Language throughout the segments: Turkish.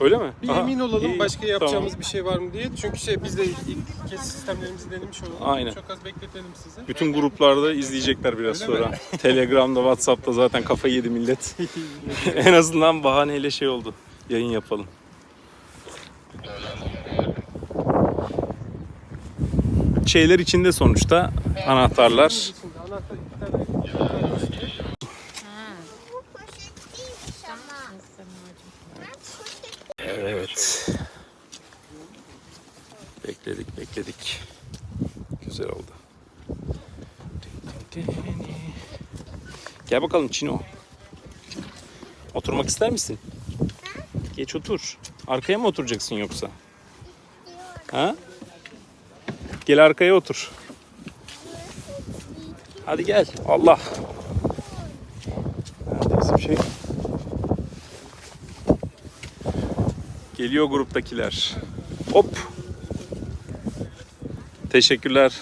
Öyle mi? Bir Aha, emin olalım iyi, başka yapacağımız tamam. bir şey var mı diye. Çünkü şey biz de ilk kez sistemlerimizi denemiş olalım. Aynen. Çok az bekletelim sizi. Bütün gruplarda izleyecekler biraz Öyle sonra. Telegram'da, Whatsapp'ta zaten kafayı yedi millet. en azından bahaneyle şey oldu. Yayın yapalım. Şeyler içinde sonuçta anahtarlar. İçinde anahtar iki tane. Bu poşet değilmiş ama. Ben poşet Evet. Bekledik, bekledik. Güzel oldu. Gel bakalım Çino. Oturmak ister misin? Geç otur. Arkaya mı oturacaksın yoksa? Ha? Gel arkaya otur. Hadi gel. Allah. Nerede bizim şey? Geliyor gruptakiler. Hop. Teşekkürler.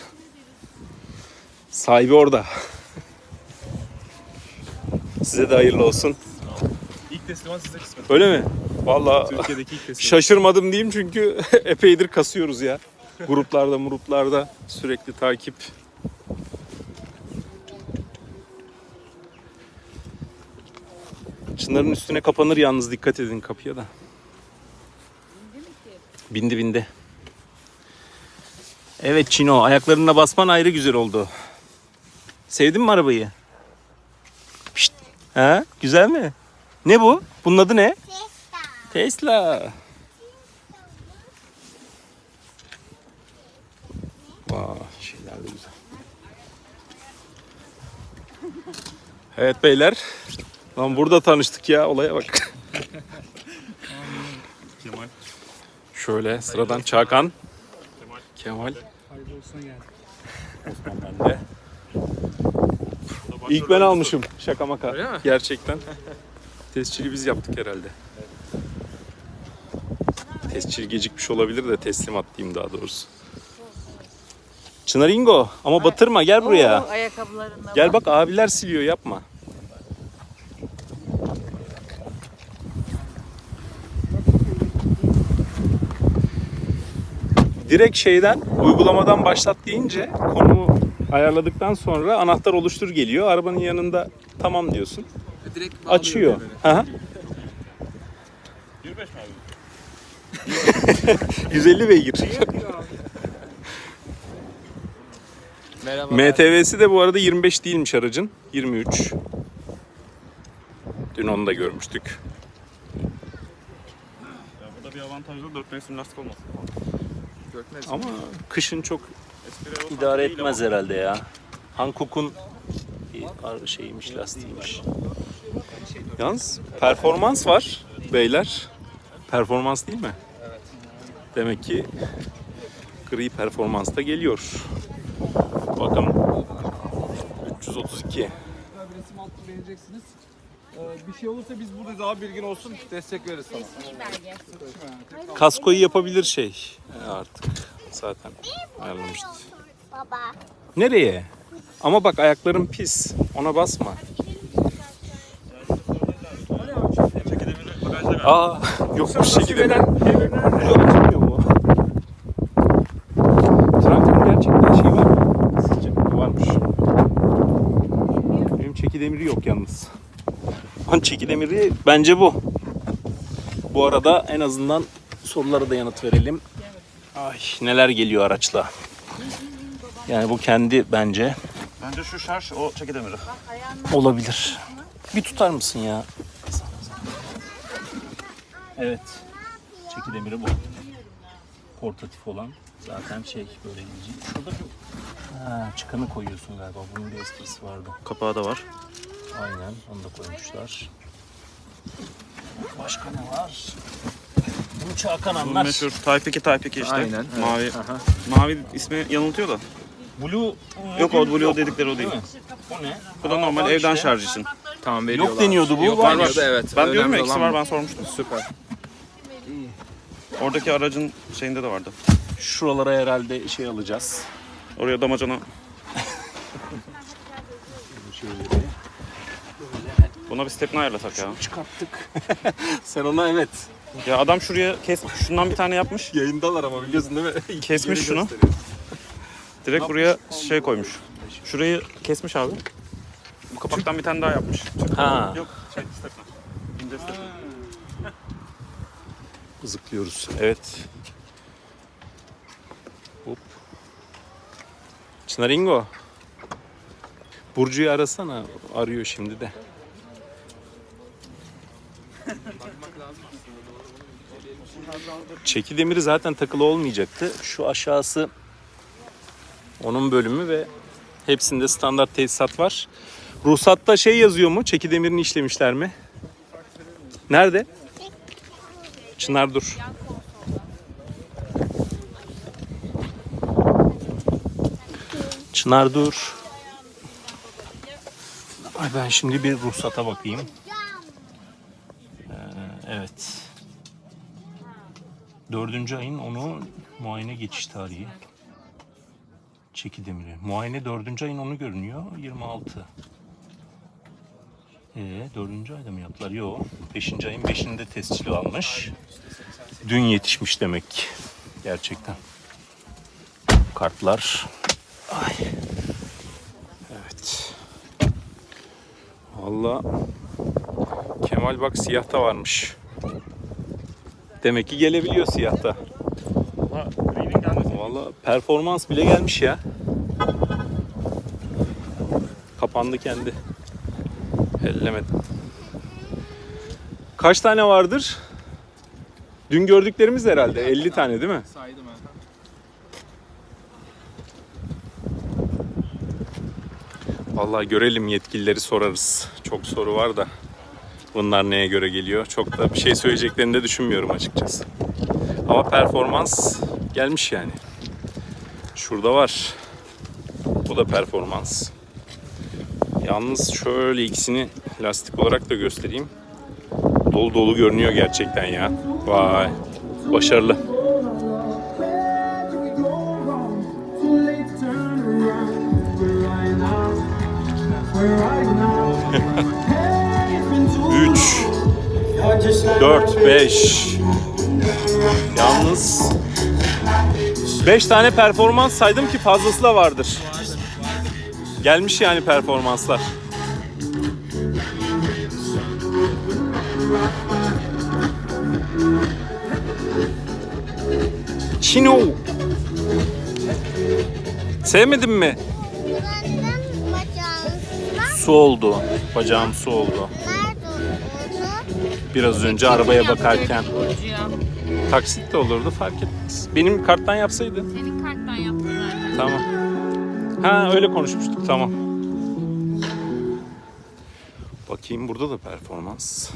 Sahibi orada. Size de hayırlı olsun. İlk teslimat size kısmet. Öyle mi? Vallahi Türkiye'deki ilk teslimat. şaşırmadım diyeyim çünkü epeydir kasıyoruz ya. Gruplarda, gruplarda sürekli takip. Çınarın üstüne kapanır yalnız dikkat edin kapıya da. Bindi bindi. Evet Çino ayaklarına basman ayrı güzel oldu. Sevdin mi arabayı? Pişt. Ha, güzel mi? Ne bu? Bunun adı ne? Tesla. Tesla. Vay şeyler de güzel. Evet beyler. Lan burada tanıştık ya olaya bak. Kemal. Şöyle sıradan Çakan. Kemal. Osman ben de. İlk ben almışım. Şaka maka. Öyle mi? Gerçekten. Tescili biz yaptık herhalde. Tescil gecikmiş olabilir de teslimat diyeyim daha doğrusu. Çınar İngo ama batırma gel buraya. Oo, ayakkabılarında Gel bak abiler siliyor yapma. Direkt şeyden uygulamadan başlat deyince konumu ayarladıktan sonra anahtar oluştur geliyor. Arabanın yanında tamam diyorsun. Direkt bağlıyor Açıyor. Aha. 25 mi abi? 150 beygir. Merhaba. MTV'si de bu arada 25 değilmiş aracın. 23. Dün onu da görmüştük. Ya burada bir avantaj da 4 mevsim lastik olması. Ama kışın çok Espri idare etmez herhalde ya. Hankook'un bir şeymiş lastiğiymiş. Yalnız performans var beyler. Performans değil mi? Evet. Demek ki gri performans da geliyor. Bakalım. 332. bir resim altı beğeneceksiniz. Ee, bir şey olursa biz buradayız abi bilgin olsun destek veririz sana. Kaskoyu yapabilir şey e, artık. Zaten ayarlamıştı. Baba. Nereye? Ama bak ayakların pis. Ona basma. Aa, yokmuş şekilde. Yok açılmıyor mu? Traktörün gerçekten şey var mı? Sizce? Varmış. Benim çekidemiri yok yalnız. Lan çekidemiri bence bu. Bu arada en azından sorulara da yanıt verelim. Ay neler geliyor araçla. Yani bu kendi bence Bence şu şarj o çekidemiri. olabilir. Bir tutar mısın ya? Evet. Çekidemiri bu. Portatif olan. Zaten şey böyle ince. Şurada bir ha, çıkanı koyuyorsun galiba. Bunun bir esprisi vardı. Kapağı da var. Aynen. Onu da koymuşlar. Başka ne var? Bu Çakan Bu meşhur Type 2 Type 2 işte. Aynen, evet. Mavi. Aha. Mavi ismi yanıltıyor da. Blue Yok o Blue dedikleri o değil. mi? Bu ne? Bu da normal var evden işte. şarj için. Tamam Yok deniyordu bu. Yok var. var. evet. Ben diyorum ya ikisi var ben sormuştum. Süper. Oradaki aracın şeyinde de vardı. Şuralara herhalde şey alacağız. Oraya damacana. Buna bir stepni ayarlasak ya. Çıkarttık. Sen ona evet. Ya adam şuraya kes, şundan bir tane yapmış. Yayındalar ama biliyorsun değil mi? Kesmiş Yeri şunu. gösteriyor. Direkt buraya şey koymuş. Şurayı kesmiş abi. Bu kapaktan bir tane daha yapmış. Ha. Yok şey stepne. İnce stepne. Zıplıyoruz. Evet. Hop. Çınaringo. Burcu'yu arasana. Arıyor şimdi de. Çeki demiri zaten takılı olmayacaktı. Şu aşağısı onun bölümü ve hepsinde standart tesisat var. Ruhsatta şey yazıyor mu? Çeki demirini işlemişler mi? Nerede? Çınar dur. Çınar dur. Ay ben şimdi bir ruhsata bakayım. Ee, evet. Dördüncü ayın onu muayene geçiş tarihi. Çeki demiri. Muayene dördüncü ayın onu görünüyor. 26. Ee, dördüncü ayda mı yaptılar? Yok. Beşinci ayın beşinde tescil almış. Dün yetişmiş demek ki. Gerçekten. Kartlar. Ay. Evet. Valla Kemal bak siyahta varmış. Demek ki gelebiliyor siyahta. Valla performans bile gelmiş ya. Kapandı kendi. Ellemedim. Kaç tane vardır? Dün gördüklerimiz herhalde 50 tane değil mi? Saydım ha. Vallahi görelim yetkilileri sorarız. Çok soru var da bunlar neye göre geliyor? Çok da bir şey söyleyeceklerini de düşünmüyorum açıkçası. Ama performans gelmiş yani. Şurada var. Bu da performans. Yalnız şöyle ikisini lastik olarak da göstereyim. Dolu dolu görünüyor gerçekten ya. Vay. Başarılı. 4, 5. Yalnız 5 tane performans saydım ki fazlası da vardır. Gelmiş yani performanslar. Çino. Sevmedin mi? Su oldu. Bacağım su oldu. Biraz önce arabaya bakarken. Taksit de olurdu fark etmez. Benim karttan yapsaydı. Senin karttan yaptım zaten. Tamam. Ha öyle konuşmuştuk tamam. Bakayım burada da performans.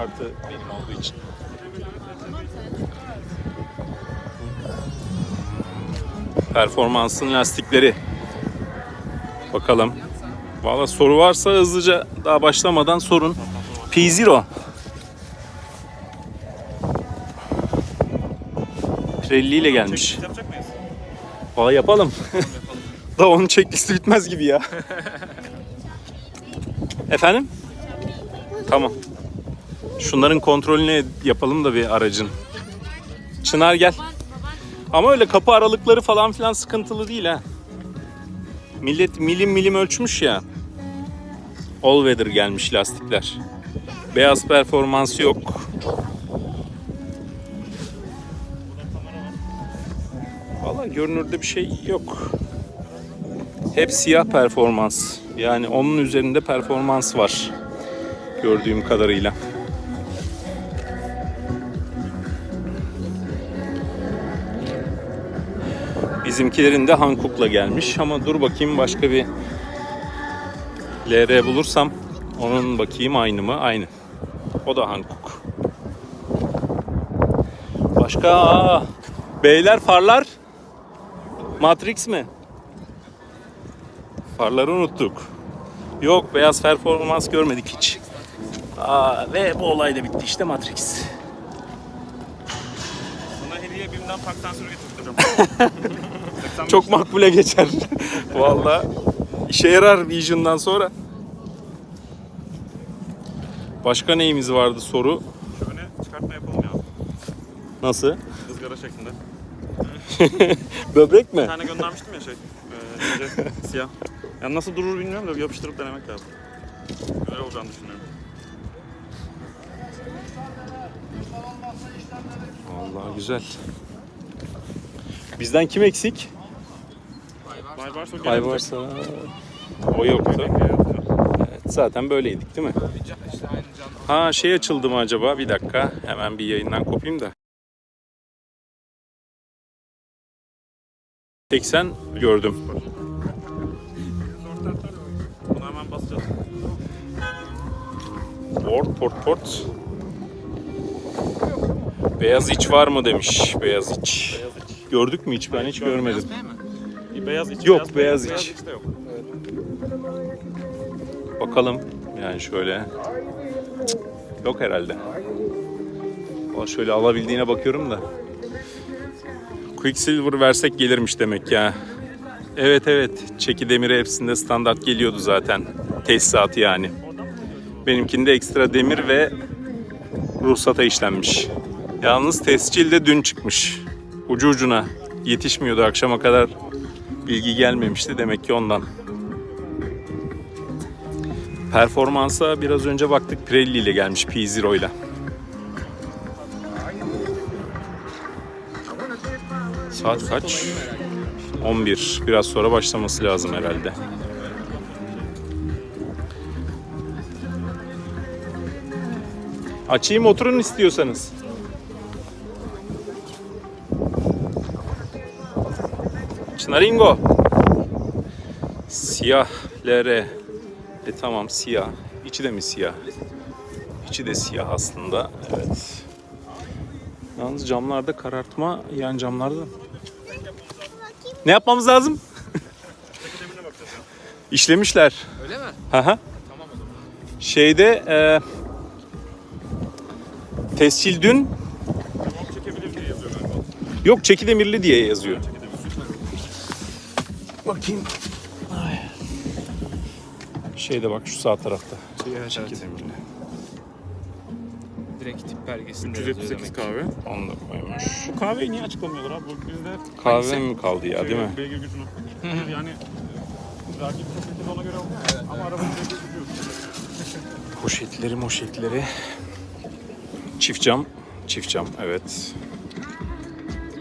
Kartı benim olduğu için. Performansın lastikleri. Bakalım. Valla soru varsa hızlıca daha başlamadan sorun. P0. Pirelli ile gelmiş. Valla yapalım. da onun checklisti bitmez gibi ya. Efendim? Tamam. Şunların kontrolünü yapalım da bir aracın. Çınar gel. Ama öyle kapı aralıkları falan filan sıkıntılı değil ha. Millet milim milim ölçmüş ya. All weather gelmiş lastikler. Beyaz performansı yok. Valla görünürde bir şey yok. Hep siyah performans. Yani onun üzerinde performans var. Gördüğüm kadarıyla. Bizimkilerin de Hankook'la gelmiş ama dur bakayım başka bir LR bulursam onun bakayım aynı mı? Aynı. O da Hankook. Başka aa, beyler farlar Matrix mi? Farları unuttuk. Yok beyaz performans görmedik hiç. Aa, ve bu olay da bitti işte Matrix. Sana hediye BİM'den park sensörü getirdim. Çok makbule geçer. Vallahi işe yarar Vision'dan sonra. Başka neyimiz vardı soru? Şöyle çıkartma yapalım ya. Nasıl? Izgara şeklinde. Böbrek mi? Bir tane göndermiştim ya şey. E, siyah. Yani nasıl durur bilmiyorum da yapıştırıp denemek lazım. Öyle olacağını düşünüyorum. Vallahi güzel. Bizden kim eksik? Bay varsa o yoktu. Evet, zaten böyleydik değil mi? Ha şey açıldı mı acaba? Bir dakika. Hemen bir yayından kopayım da. 80 gördüm. Bunu hemen basacağız. Port, port, port. Beyaz iç var mı demiş. Beyaz iç. Gördük mü hiç? Ben hiç görmedim. Bir beyaz iç. Yok, beyaz beyaz iç. de yok. Bakalım. Yani şöyle. Cık, Yok herhalde. Valla şöyle alabildiğine bakıyorum da. Quicksilver versek gelirmiş demek ya. Evet evet. Çeki demiri hepsinde standart geliyordu zaten. Tesisatı yani. Benimkinde ekstra demir ve ruhsata işlenmiş. Yalnız tescil de dün çıkmış. Ucu ucuna. Yetişmiyordu akşama kadar. Bilgi gelmemişti demek ki ondan. Performansa biraz önce baktık Pirelli ile gelmiş P0 ile. Saat kaç? 11. Biraz sonra başlaması lazım herhalde. Açayım oturun istiyorsanız. Çınaringo. Siyah LR. E tamam siyah. İçi de mi siyah? İçi de siyah aslında. Evet. Yalnız camlarda karartma yan camlarda. Ne yapmamız lazım? İşlemişler. Öyle mi? Haha. Şeyde e, tescil dün Çekebilir diye yazıyor galiba. yok çeki demirli diye yazıyor. Bakayım. Ay. Şeyde bak şu sağ tarafta. Çeki demirli. Direkt tip belgesinde 378 kahve. Onu da koymuş. Bu kahveyi niye açıklamıyorlar abi? Bu bizde Kahve mi kaldı ya değil mi? Beygir gücünü. yani belki bir şekilde ona göre olmuyor. Ama arabanın beygir gücü yok. Poşetleri moşetleri. Çift cam. Çift cam evet.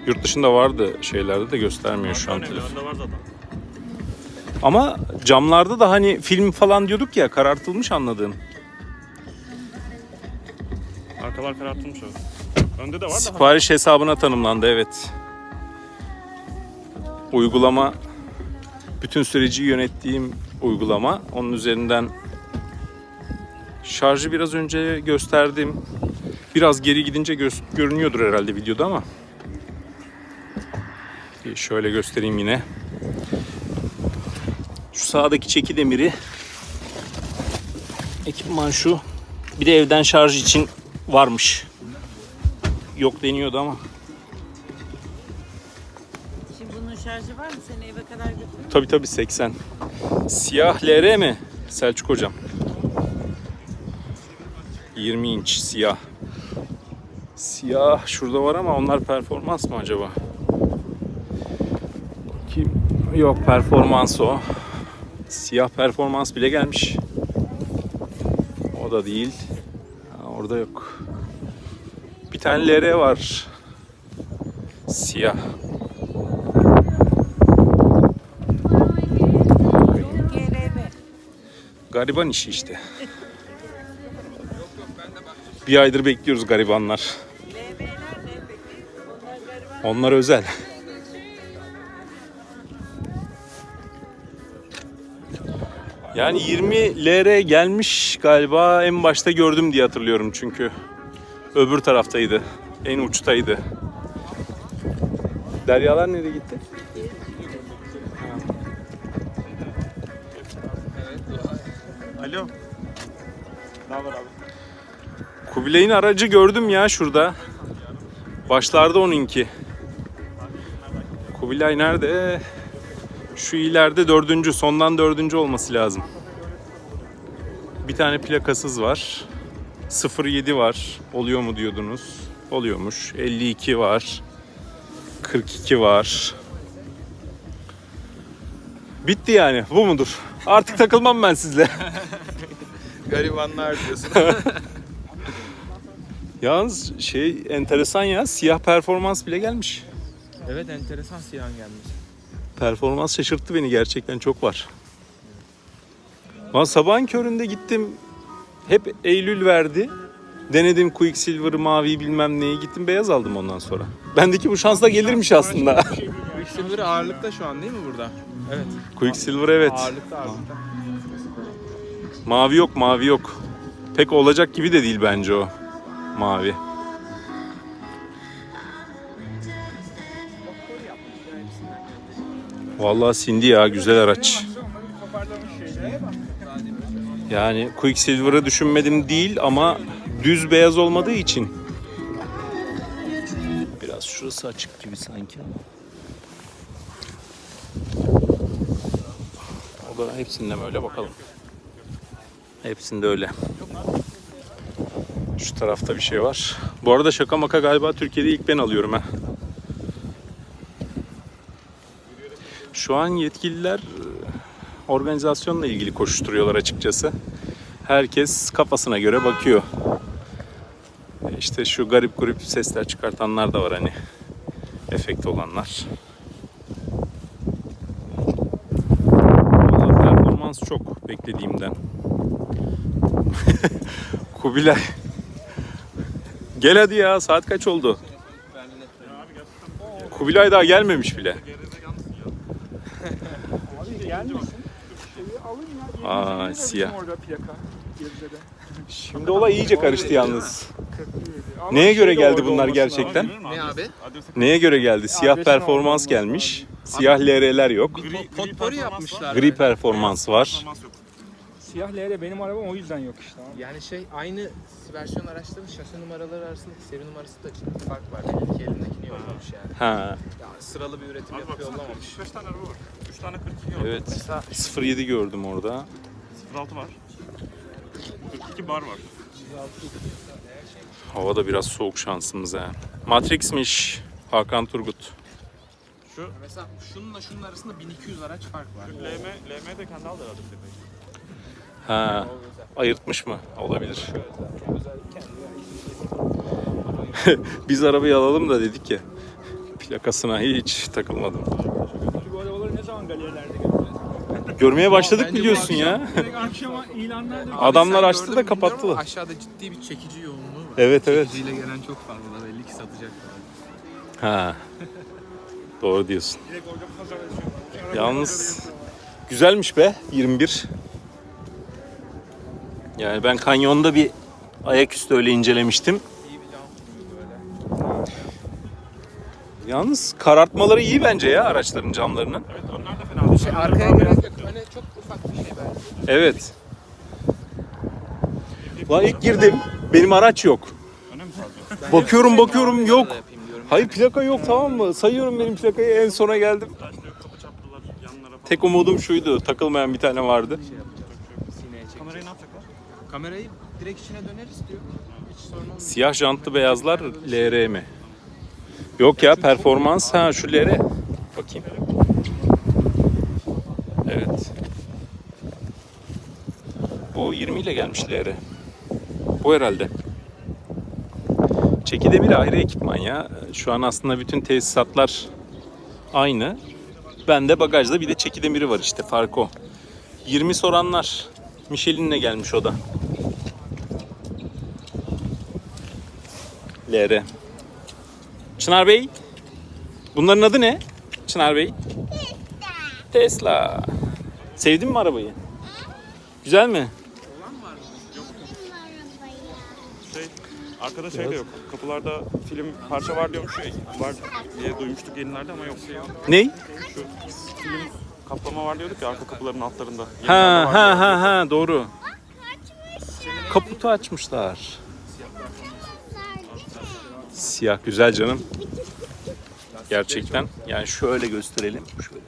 Yurt dışında vardı şeylerde de göstermiyor şu an telefon. Örneğinde var zaten. Ama camlarda da hani film falan diyorduk ya karartılmış anladığın. Arkalar karartılmış abi. Önde de var da. Sipariş hesabına tanımlandı evet. Uygulama bütün süreci yönettiğim uygulama. Onun üzerinden şarjı biraz önce gösterdim. Biraz geri gidince gö- görünüyordur herhalde videoda ama. Şöyle göstereyim yine. Sağdaki çeki demiri. Ekipman şu. Bir de evden şarj için varmış. Yok deniyordu ama. Şimdi bunun şarjı var mı? Seni eve kadar götürür Tabi tabi 80. Siyah LR mi? Selçuk hocam. 20 inç siyah. Siyah şurada var ama onlar performans mı acaba? Kim? Yok performans o. Siyah performans bile gelmiş. O da değil. Ha, orada yok. Bir tane LR var. Siyah. Gariban işi işte. Bir aydır bekliyoruz garibanlar. Onlar özel. Yani 20 LR gelmiş galiba en başta gördüm diye hatırlıyorum çünkü. Öbür taraftaydı. En uçtaydı. Deryalar nereye gitti? Alo. Ne haber abi? Kubilay'ın aracı gördüm ya şurada. Başlarda onunki. Kubilay nerede? Şu ileride dördüncü, sondan dördüncü olması lazım. Bir tane plakasız var. 07 var. Oluyor mu diyordunuz? Oluyormuş. 52 var. 42 var. Bitti yani. Bu mudur? Artık takılmam ben sizle. Garibanlar diyorsun. Yalnız şey enteresan ya siyah performans bile gelmiş. evet enteresan siyah gelmiş. Performans şaşırttı beni gerçekten çok var. Lan sabahın köründe gittim. Hep Eylül verdi. Denedim Quicksilver mavi bilmem neyi gittim beyaz aldım ondan sonra. Bendeki bu şansla gelirmiş aslında. Quicksilver ağırlıkta şu an değil mi burada? Evet. Quicksilver evet. Ağırlıkta ağırlıkta. Mavi yok mavi yok. Pek olacak gibi de değil bence o. Mavi. Vallahi sindi ya güzel araç. Yani Quicksilver'ı düşünmedim değil ama düz beyaz olmadığı için. Biraz şurası açık gibi sanki. O da hepsinde böyle bakalım. Hepsinde öyle. Şu tarafta bir şey var. Bu arada şaka maka galiba Türkiye'de ilk ben alıyorum ha. Şu an yetkililer e, organizasyonla ilgili koşuşturuyorlar açıkçası. Herkes kafasına göre bakıyor. E İşte şu garip grup sesler çıkartanlar da var hani. Efekt olanlar. Vallahi performans çok beklediğimden. Kubilay. Gel hadi ya saat kaç oldu? Kubilay daha gelmemiş bile. Aa siyah. Orada plaka. Gebze'de. Şimdi olay iyice karıştı yalnız. Neye göre geldi bunlar gerçekten? Ne abi? Neye göre geldi? Siyah performans gelmiş. Siyah LR'ler yok. Gri, potpourri yapmışlar. Gri performans var. Siyah LR benim arabam o yüzden yok işte abi. Yani şey aynı versiyon araçların şasi numaraları arasında seri numarası da ciddi fark var. İki elindekini yollamış yani. Ha, Ya sıralı bir üretim Abi yapıyor baksana yollamamış. 45 tane araba var. 3 tane 42 var. evet. 07 gördüm orada. 06 var. 42 bar var. Hava da biraz soğuk şansımız ha. Matrix'miş Hakan Turgut. Şu Mesela şununla şunun arasında 1200 araç fark var. LM, LM de kendi aldı herhalde bir de. Ha, ayırtmış mı? Olabilir. Biz arabayı alalım da dedik ya. Plakasına hiç takılmadım. Bu arabaları ne zaman galerilerde göreceğiz? Görmeye başladık biliyorsun ya. Akşama ilanlarda Adamlar Sen açtı gördün da mü bilmiyorum ama kapattılar. Aşağıda ciddi bir çekici yoğunluğu var. Evet evet. Çekiciyle gelen çok fazla belli ki satacaklar. Ha. Doğru diyorsun. Yalnız güzelmiş be 21. Yani ben kanyonda bir ayaküstü öyle incelemiştim. İyi bir cam böyle. Yalnız karartmaları iyi bence ya araçların camlarının. Evet onlar da fena değil. Şey, arkaya göre öne çok ufak bir şey belki. Evet. Lan ilk girdim. Benim araç yok. Mi saracağız? Bakıyorum bakıyorum yok. Hayır plaka yok tamam mı? Sayıyorum benim plakayı en sona geldim. Taşlı yok, kapı çaptılar yanlara falan. Tek umudum şuydu. Takılmayan bir tane vardı. Sineye çek. Kamerayı ne yapacaklar? Kamerayı direkt içine döneriz diyor. Hiç sorun olmaz. Siyah jantlı beyazlar LR mi? Yok ya performans ha şu LR. Bakayım. Evet. Bu 20 ile gelmiş LR. Bu herhalde. Çekidemir ayrı ekipman ya. Şu an aslında bütün tesisatlar aynı. Bende bagajda bir de çekidemiri var işte fark o. 20 soranlar. Michelin'le gelmiş o da. LR. Çınar Bey. Bunların adı ne? Çınar Bey. Tesla. Sevdin mi arabayı? Güzel mi? Şey, arkada şey de yok. Kapılarda film parça var diyormuş. Şey, var diye duymuştuk yenilerde ama yok. Şey, Ney? şu film kaplama var diyorduk ya arka kapıların altlarında. Yenilerde Ha var ha diyor. ha ha doğru. Kaputu açmışlar. Siyah güzel canım. Gerçekten. Yani şöyle gösterelim. Şöyle.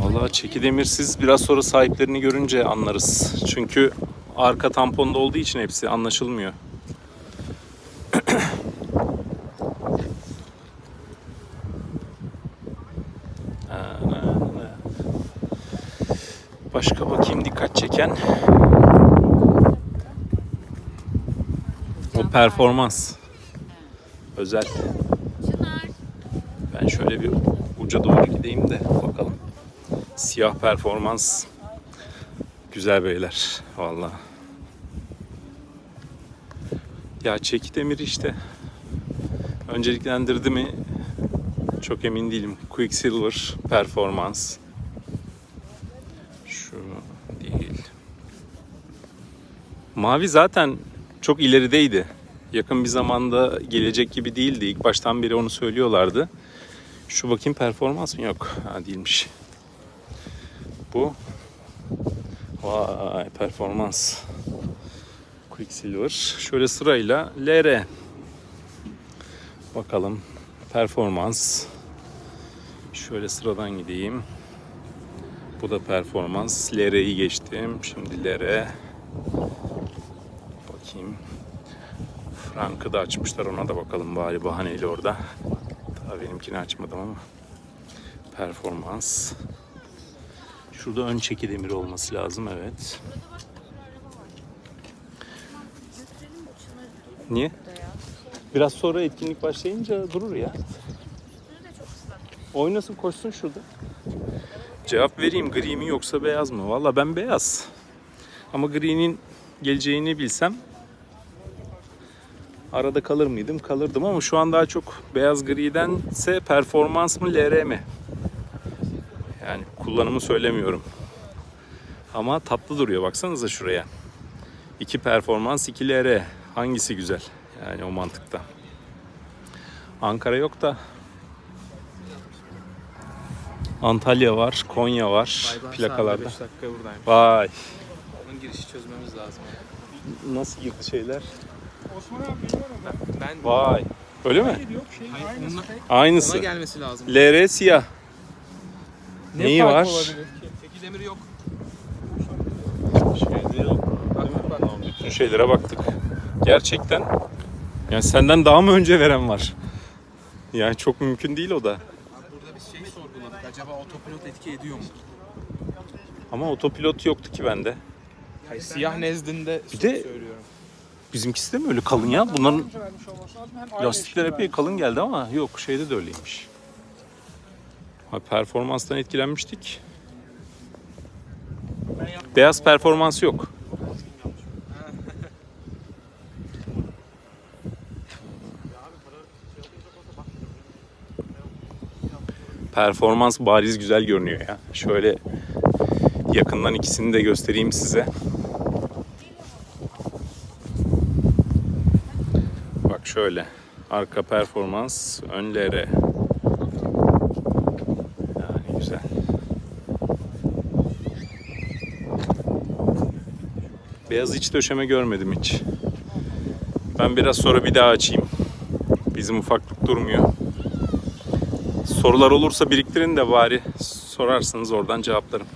Vallahi çekidemirsiz biraz sonra sahiplerini görünce anlarız. Çünkü arka tamponda olduğu için hepsi anlaşılmıyor. Başka bakayım dikkat çeken. O performans. Özel. Ben şöyle bir uca doğru gideyim de bakalım. Siyah performans. Güzel beyler. Vallahi. Ya çeki demiri işte. Önceliklendirdi mi çok emin değilim. Quicksilver performans. Şu değil. Mavi zaten çok ilerideydi. Yakın bir zamanda gelecek gibi değildi. İlk baştan beri onu söylüyorlardı. Şu bakayım performans mı? Yok. Ha değilmiş. Bu. Vay performans. Quicksilver. Şöyle sırayla LR. Bakalım. Performans. Şöyle sıradan gideyim. Bu da performans. LR'yi geçtim. Şimdi LR. Bakayım. Frank'ı da açmışlar. Ona da bakalım bari bahaneyle orada. Daha benimkini açmadım ama. Performans. Şurada ön çeki demiri olması lazım evet. Niye? Biraz sonra etkinlik başlayınca durur ya. Oynasın koşsun şurada. Cevap vereyim gri mi yoksa beyaz mı? Valla ben beyaz. Ama gri'nin geleceğini bilsem arada kalır mıydım? Kalırdım ama şu an daha çok beyaz gridense performans mı LR mi? Yani kullanımı söylemiyorum. Ama tatlı duruyor baksanıza şuraya. İki performans, iki LR. Hangisi güzel? Yani o mantıkta. Ankara yok da Antalya var, Konya var plakalarda. 5 dakika buradayım. Vay. Bunun girişi çözmemiz lazım. Nasıl girdi şeyler? Ben Vay. Öyle mi? Hayır, onunla, Aynısı. ona gelmesi lazım. LR siyah. Ne Neyi fark var? olabilir ki? Teki demiri yok. Şeyde yok. Tamam, bütün şeylere baktık. Gerçekten. Yani senden daha mı önce veren var? Yani çok mümkün değil o da. Abi burada biz şeyi sorguladık. Acaba otopilot etki ediyor mu? Ama otopilot yoktu ki bende. Hayır, siyah nezdinde Bir de- söylüyorum. Bizimkisi de mi öyle kalın ya? Bunların lastikler epey kalın geldi ama yok şeyde de öyleymiş. Ha, performanstan etkilenmiştik. Beyaz performans yok. Performans bariz güzel görünüyor ya. Şöyle yakından ikisini de göstereyim size. şöyle. Arka performans, önlere. Yani güzel. Beyaz iç döşeme görmedim hiç. Ben biraz sonra bir daha açayım. Bizim ufaklık durmuyor. Sorular olursa biriktirin de bari sorarsanız oradan cevaplarım.